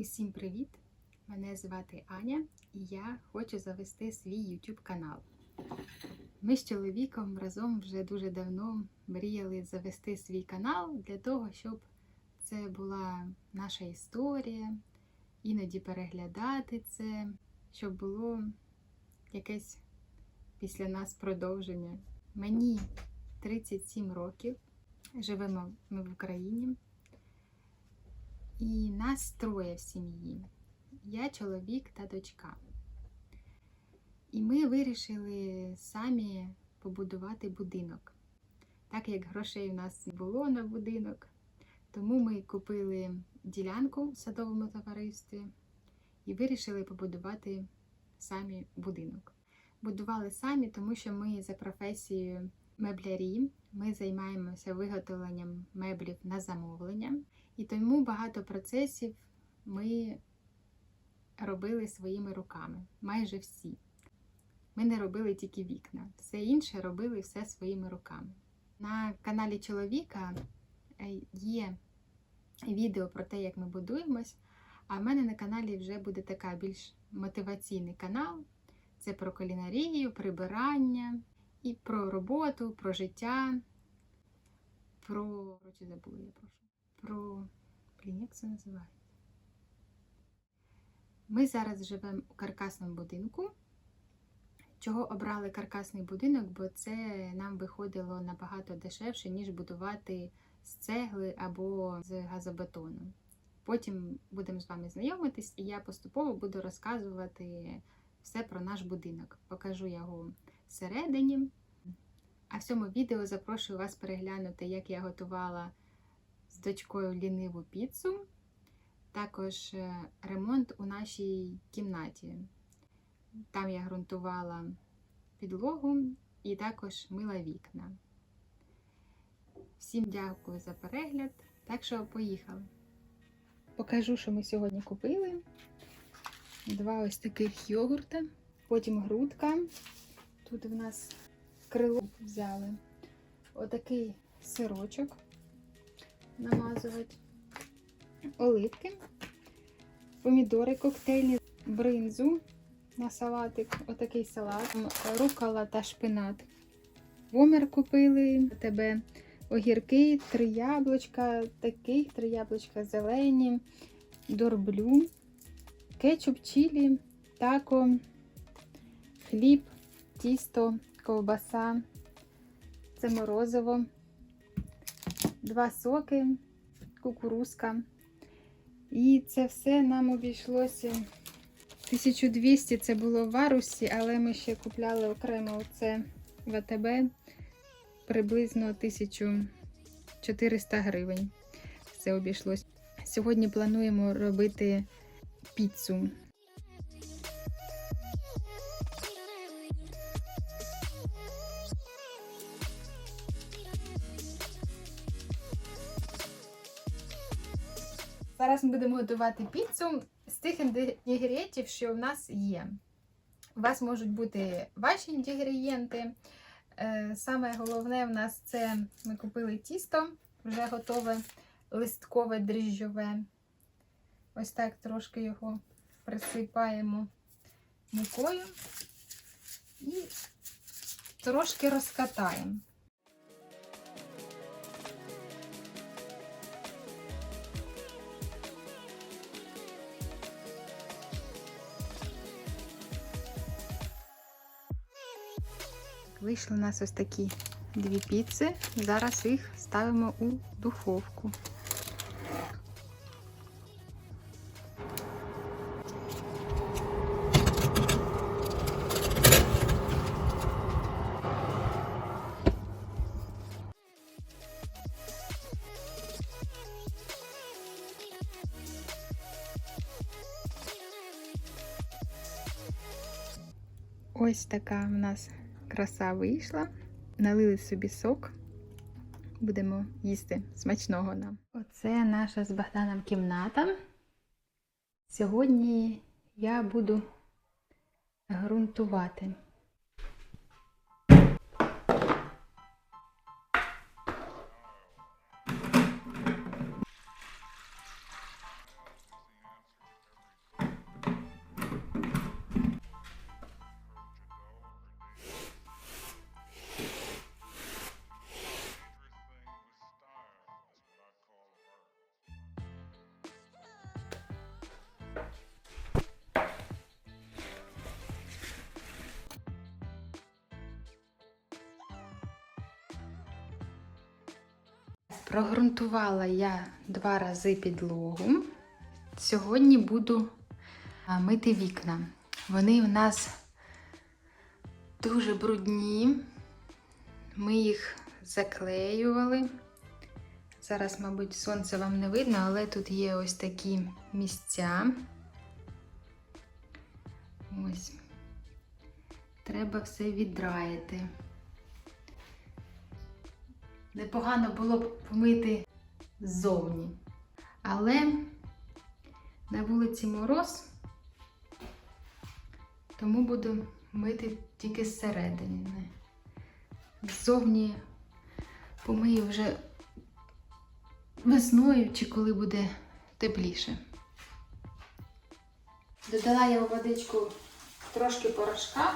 Усім привіт! Мене звати Аня і я хочу завести свій YouTube канал. Ми з чоловіком разом вже дуже давно мріяли завести свій канал для того, щоб це була наша історія, іноді переглядати це, щоб було якесь після нас продовження. Мені 37 років, живемо ми в Україні. І нас троє в сім'ї. Я чоловік та дочка. І ми вирішили самі побудувати будинок. Так як грошей у нас не було на будинок, тому ми купили ділянку в садовому товаристві і вирішили побудувати самі будинок. Будували самі, тому що ми за професією меблярі, ми займаємося виготовленням меблів на замовлення. І тому багато процесів ми робили своїми руками, майже всі. Ми не робили тільки вікна, все інше робили все своїми руками. На каналі чоловіка е, є відео про те, як ми будуємось, а в мене на каналі вже буде така більш мотиваційний канал. Це про кулінарію, прибирання і про роботу, про життя, про. Забула я прошу про. Блін, як це називається? Ми зараз живемо у каркасному будинку. Чого обрали каркасний будинок, бо це нам виходило набагато дешевше, ніж будувати з цегли або з газобетону. Потім будемо з вами знайомитись, і я поступово буду розказувати все про наш будинок. Покажу його всередині. А в цьому відео запрошую вас переглянути, як я готувала з дочкою ліниву піцу, також е, ремонт у нашій кімнаті. Там я ґрунтувала підлогу і також мила вікна. Всім дякую за перегляд. Так що поїхали. Покажу, що ми сьогодні купили. Два ось таких йогурта, потім грудка. Тут в нас крило взяли. Отакий сирочок намазувати, оливки, помідори коктейльні, бринзу на салатик, отакий салат, рукола та шпинат. Вомер купили тебе огірки, три яблучка, таких три яблучка зелені, дорблю, кетчуп, чилі, тако, хліб, тісто, ковбаса, це морозиво два соки, кукурузка. І це все нам обійшлося 1200 це було в варусі, але ми ще купляли окремо це в АТБ приблизно 1400 гривень. Це обійшлось. Сьогодні плануємо робити піцу. Зараз ми будемо готувати піцу з тих інгредієнтів, що в нас є. У вас можуть бути ваші інгредієнти. Е, Саме головне в нас це ми купили тісто, вже готове листкове дріжджове. Ось так трошки його присипаємо мукою і трошки розкатаємо. Вийшли у нас ось такі дві піци. Зараз їх ставимо у духовку. Ось така в нас краса вийшла. Налили собі сок. Будемо їсти смачного нам. Оце наша з Богданом кімната. Сьогодні я буду ґрунтувати. Прогрунтувала я два рази підлогу. Сьогодні буду мити вікна. Вони в нас дуже брудні. Ми їх заклеювали. Зараз, мабуть, сонце вам не видно, але тут є ось такі місця. Ось. Треба все віддраїти. Непогано було б помити ззовні. Але на вулиці мороз, тому буду мити тільки зсередини. Ззовні помию вже весною чи коли буде тепліше. Додала я у водичку трошки порошка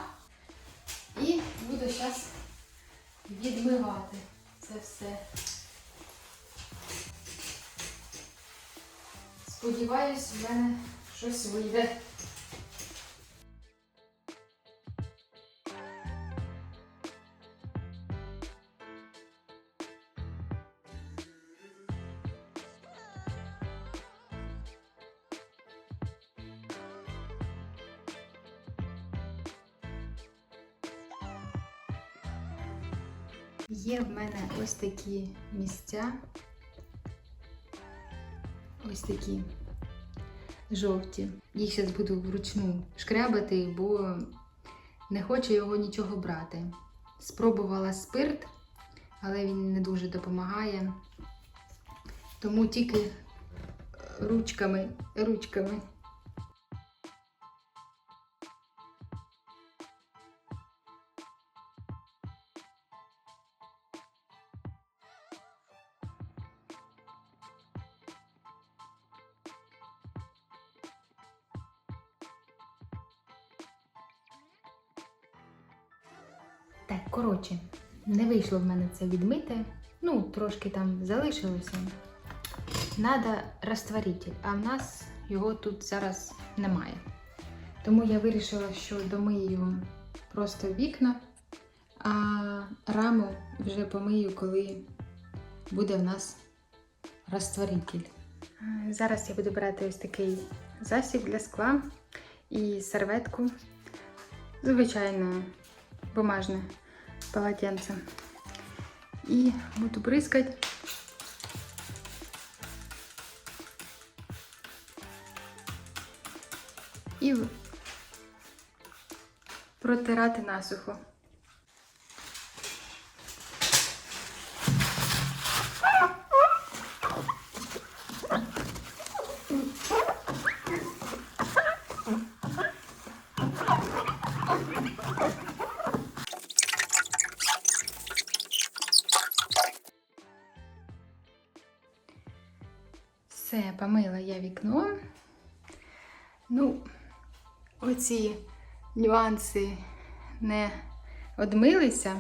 і буду зараз відмивати це все. Сподіваюсь, в мене щось вийде. Є в мене ось такі місця, ось такі жовті. Їх зараз буду вручну шкрябати, бо не хочу його нічого брати. Спробувала спирт, але він не дуже допомагає. Тому тільки ручками, ручками. Коротше, не вийшло в мене це відмити. Ну, трошки там залишилося. Надо розтворитель, а в нас його тут зараз немає. Тому я вирішила, що домию просто вікна, а раму вже помию, коли буде в нас розтворитель. Зараз я буду брати ось такий засіб для скла і серветку. Звичайно, бумажне полотенце. І буду бризкати. І протирати насухо. Помила я вікно. Ну, оці нюанси не одмилися.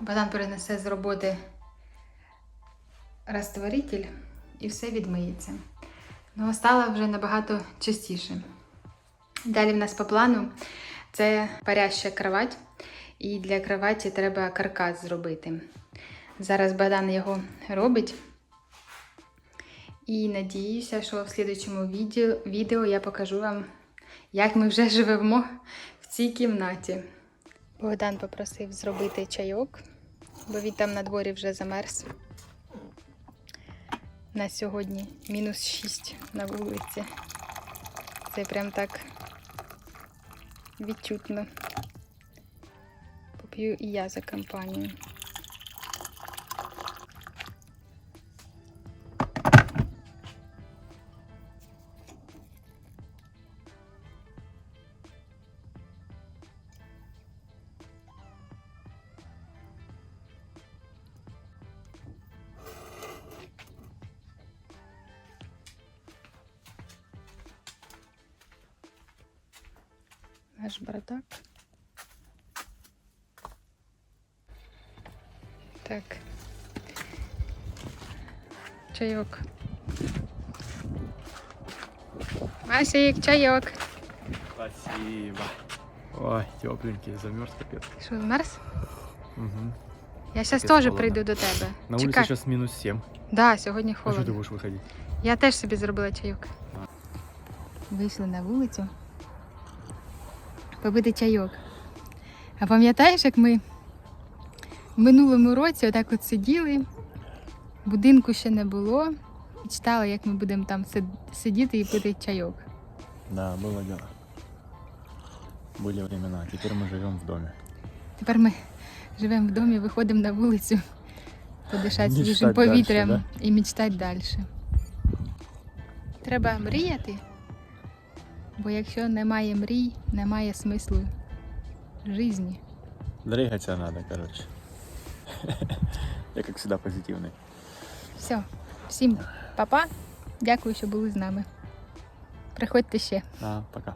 Богдан перенесе з роботи розтворитель і все відмиється. Ну, стало вже набагато частіше. Далі в нас по плану це паряща кровать. І для кроваті треба каркас зробити. Зараз Богдан його робить. І надіюся, що в слідчому відео, відео я покажу вам, як ми вже живемо в цій кімнаті. Богдан попросив зробити чайок, бо він там на дворі вже замерз. На сьогодні мінус 6 на вулиці. Це прям так відчутно. Поп'ю і я за компанію. Наш бардак. Так. Чайок. Масик, чайок. Спасибо. Ой, тепленький, замерз капец. Що, змерз? Угу. Я теж холодно. прийду до тебе. На улице Чекай. сейчас минус 7. Да, сьогодні А что холодно. ты будешь выходить? Я теж собі зробила чайок. Вийшли на вулицю Попити чайок. А пам'ятаєш, як ми в минулому році отак от сиділи, будинку ще не було, і читали, як ми будемо там сид- сидіти і пити чайок. Да, было дело. Были времена. Теперь мы живем в доме. Тепер ми живемо в домі, виходимо на вулицю, подишати Мечтать свіжим дальше, повітрям да? і мечтати далі. Треба мріяти, бо якщо немає мрій, немає смислу житті. Дригатися треба, коротше. Я, как завжди, позитивний. Все, всім па-па. Дякую, що були з нами. Приходьте ще. А, пока.